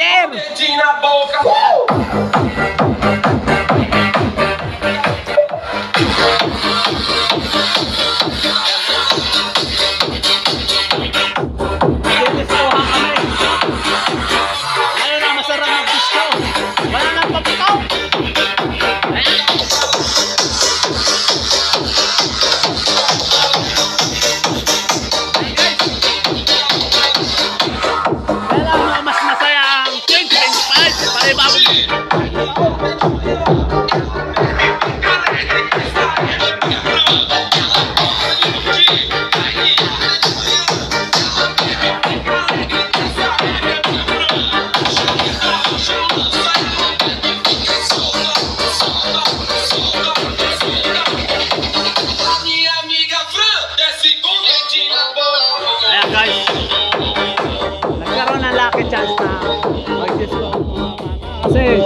mulher. Dedinho na boca. Uh! Aí, Minha amiga Fran. É, guys. Kasi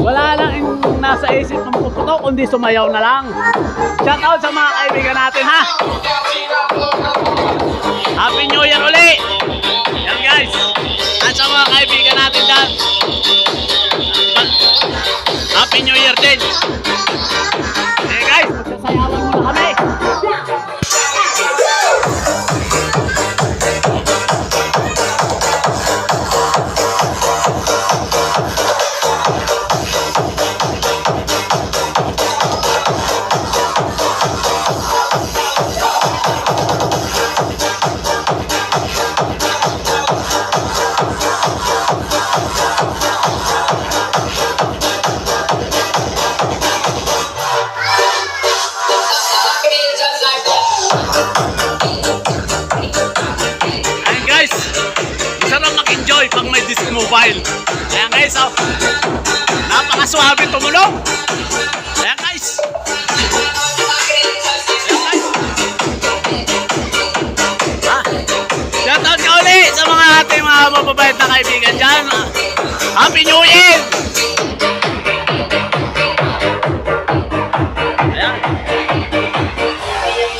wala lang yung nasa isip ng puputok kundi sumayaw na lang. Shout out sa mga kaibigan natin ha. Happy New Year uli. Yan guys. At sa mga kaibigan natin dyan. Happy New Year din. Mobile. Ayan guys, oh. Napakaswabe tumulong. Ayan guys. Ayan guys. Ah, shoutout ka uli sa mga ating mga mababait na kaibigan dyan. Happy New Year!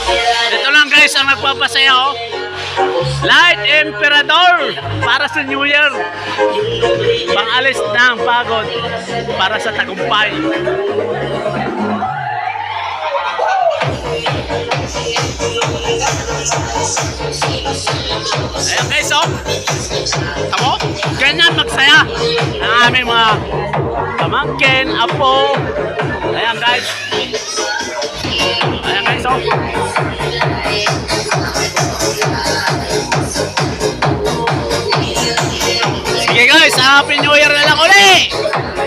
Ayan. Ito lang guys ang nagpapasaya oh. Light Emperador para sa New Year. Pangalis ng pagod para sa tagumpay. Ayan guys, oh. Tamo, ganyan magsaya ang aming mga pamangkin, apo. Ayan guys. Ayan guys, oh.